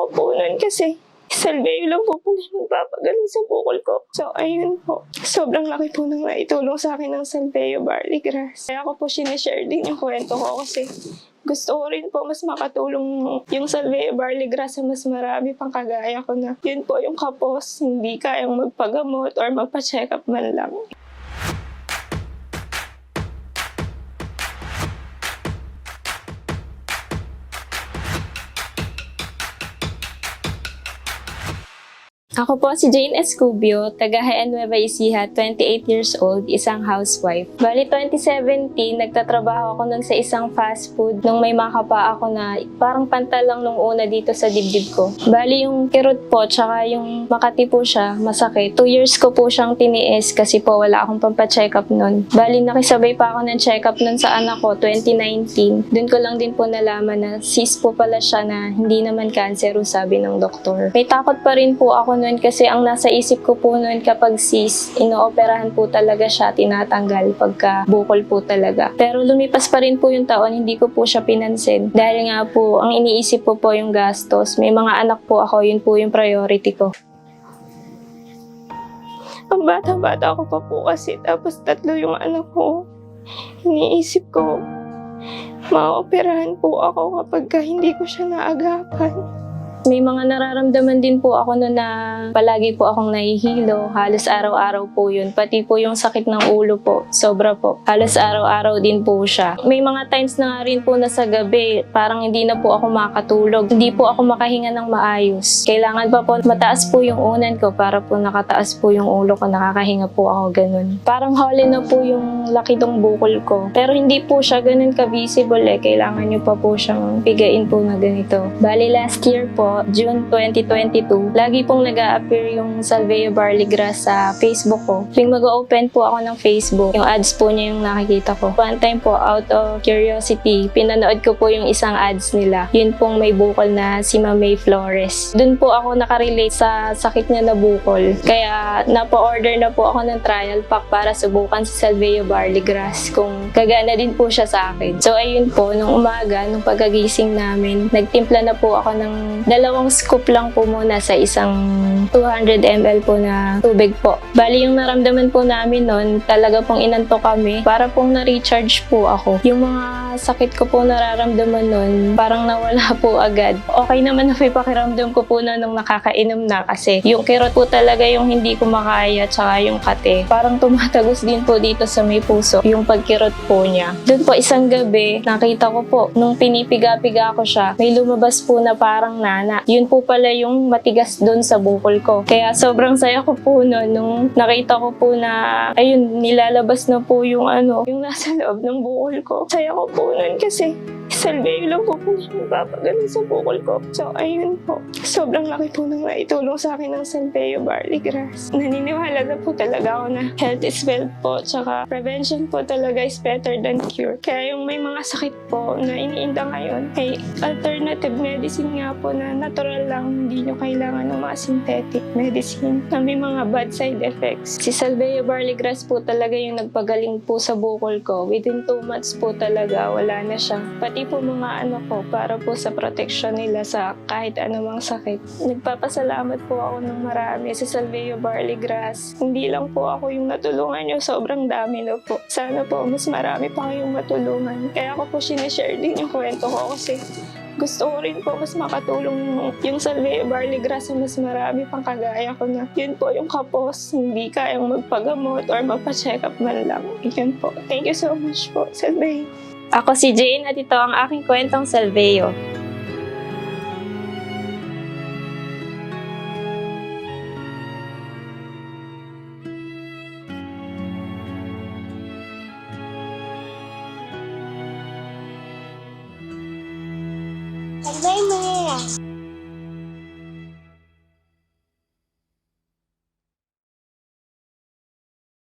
ko po nun kasi salveyo lang po pala yung magpapagaling sa bukol ko. So, ayun po. Sobrang laki po nang naitulong sa akin ng salveyo barley grass. Kaya ako po sinishare din yung kwento ko kasi gusto ko rin po mas makatulong yung salveyo barley grass sa mas marami pang kagaya ko na yun po yung kapos, hindi kayang magpagamot or magpa-check up man lang. Ako po si Jane Escubio, taga Nueva Ecija, 28 years old, isang housewife. Bali 2017, nagtatrabaho ako nun sa isang fast food nung may makapa ako na parang pantal lang nung una dito sa dibdib ko. Bali yung kirot po, tsaka yung makati po siya, masakit. Two years ko po siyang tiniis kasi po wala akong pampacheck up nun. Bali nakisabay pa ako ng check up nun sa anak ko, 2019. Doon ko lang din po nalaman na cyst po pala siya na hindi naman cancer, sabi ng doktor. May takot pa rin po ako nun kasi ang nasa isip ko po nun kapag cis, inooperahan po talaga siya, tinatanggal pagka bukol po talaga. Pero lumipas pa rin po yung taon, hindi ko po siya pinansin. Dahil nga po, ang iniisip ko po yung gastos. May mga anak po ako, yun po yung priority ko. Ang bata-bata ko pa po kasi, tapos tatlo yung anak ko. Iniisip ko, maoperahan po ako kapag ka hindi ko siya naagapan. May mga nararamdaman din po ako no na palagi po akong nahihilo. Halos araw-araw po yun. Pati po yung sakit ng ulo po. Sobra po. Halos araw-araw din po siya. May mga times na nga rin po na sa gabi, parang hindi na po ako makatulog. Hindi po ako makahinga ng maayos. Kailangan pa po mataas po yung unan ko para po nakataas po yung ulo ko. Nakakahinga po ako ganun. Parang holi na po yung laki ng bukol ko. Pero hindi po siya ganun ka-visible eh. Kailangan nyo pa po siyang pigain po na ganito. Bali last year po, June 2022, lagi pong nag appear yung Salveo Barley Grass sa Facebook ko. Tuwing mag-open po ako ng Facebook, yung ads po niya yung nakikita ko. One time po, out of curiosity, pinanood ko po yung isang ads nila. Yun pong may bukol na si Mamay Flores. Doon po ako nakarelate sa sakit niya na bukol. Kaya napa-order na po ako ng trial pack para subukan si Salveo Barley Grass kung kagana din po siya sa akin. So ayun po, nung umaga, nung pagkagising namin, nagtimpla na po ako ng dalawang scoop lang po muna sa isang 200 ml po na tubig po. Bali yung naramdaman po namin noon, talaga pong inanto kami para pong na-recharge po ako. Yung mga sakit ko po nararamdaman noon, parang nawala po agad. Okay naman na may pakiramdam ko po na nung nakakainom na kasi yung kirot po talaga yung hindi ko makaya tsaka yung kate. Parang tumatagos din po dito sa may puso yung pagkirot po niya. Doon po isang gabi, nakita ko po, nung pinipiga-piga ko siya, may lumabas po na parang nana. Yun po pala yung matigas doon sa bukol ko. Kaya sobrang saya ko po noon nung nakita ko po na, ayun, nilalabas na po yung ano, yung nasa loob ng bukol ko. Saya ko po noon kasi salveyo lang po po magpapagaling sa bukol ko. So, ayun po. Sobrang laki po nang naitulong sa akin ng salveyo barley grass. Naniniwala na po talaga ako na health is wealth po. Tsaka prevention po talaga is better than cure. Kaya yung may mga sakit po na iniinda ngayon, ay alternative medicine nga po na natural lang. Hindi nyo kailangan ng mga synthetic medicine na may mga bad side effects. Si salveyo barley grass po talaga yung nagpagaling po sa bukol ko. Within 2 months po talaga, wala na siya. Pati po mga ano ko, para po sa protection nila sa kahit anumang sakit. Nagpapasalamat po ako ng marami sa Salveo Barley Grass. Hindi lang po ako yung natulungan nyo, sobrang dami na po. Sana po mas marami pa kayong matulungan. Kaya ako po sinishare din yung kwento ko kasi gusto ko rin po mas makatulong yung, Salveo Barley Grass sa mas marami pang kagaya ko na yun po yung kapos, hindi kayang magpagamot or magpa-check up man lang. Yun po. Thank you so much po, Salveo. Ako si Jane at ito ang aking kwentong Salveo. Mo na.